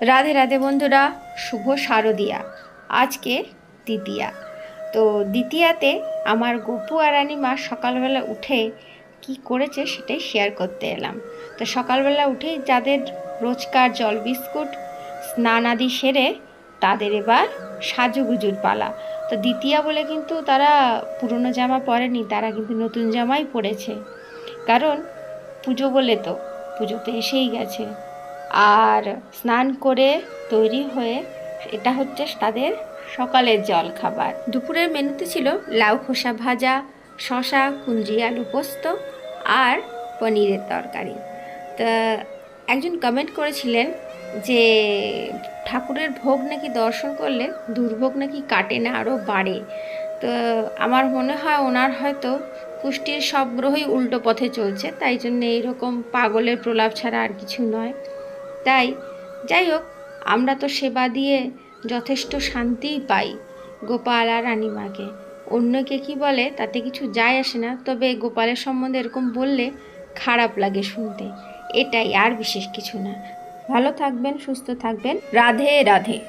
রাধে রাধে বন্ধুরা, শুভ শারদিয়া। আজকে দ্বিতীয়া। তো দ্বিতীয়াতে আমার গপু আর রানীমা সকালবেলা উঠে কি করেছে সেটাই শেয়ার করতে এলাম। তো সকালবেলা উঠেই যাদের রোজকার জল বিস্কুট, স্নান আদি সেরে তাদের এবার সাজুগুজুর পালা। তো দ্বিতীয়া বলে কিন্তু তারা পুরনো জামা পরেনি, তারা কিন্তু নতুন জামাই পরেছে। কারণ পুজো বলে তো, পুজো তো এসেই গেছে। আর স্নান করে তৈরি হয়ে এটা হচ্ছে তাদের সকালের জল খাবার দুপুরের মেনুতে ছিল লাউ খোসা ভাজা শশা কুঞ্জি, আলু পোস্ত আর পনিরের তরকারি। তা একজন কমেন্ট করেছিলেন যে ঠাকুরের ভোগ নাকি দর্শন করলে দুর্ভোগ নাকি কাটে না আরও বাড়ে। তো আমার মনে হয় ওনার হয়তো কুষ্টির সব গ্রহই উল্টো পথে চলছে, তাই জন্য এইরকম পাগলের প্রলাপ ছাড়া আর কিছু নয়। তাই, যাই হোক, আমরা তো সেবা দিয়ে যথেষ্ট শান্তিই পাই গোপাল আর রানীমাকে। অন্যকে কি বলে তাতে কিছু যায় আসে না, তবে গোপালের সম্বন্ধে এরকম বললে খারাপ লাগে শুনতে। এটাই আর বিশেষ কিছু না। ভালো থাকবেন, সুস্থ থাকবেন। রাধে রাধে।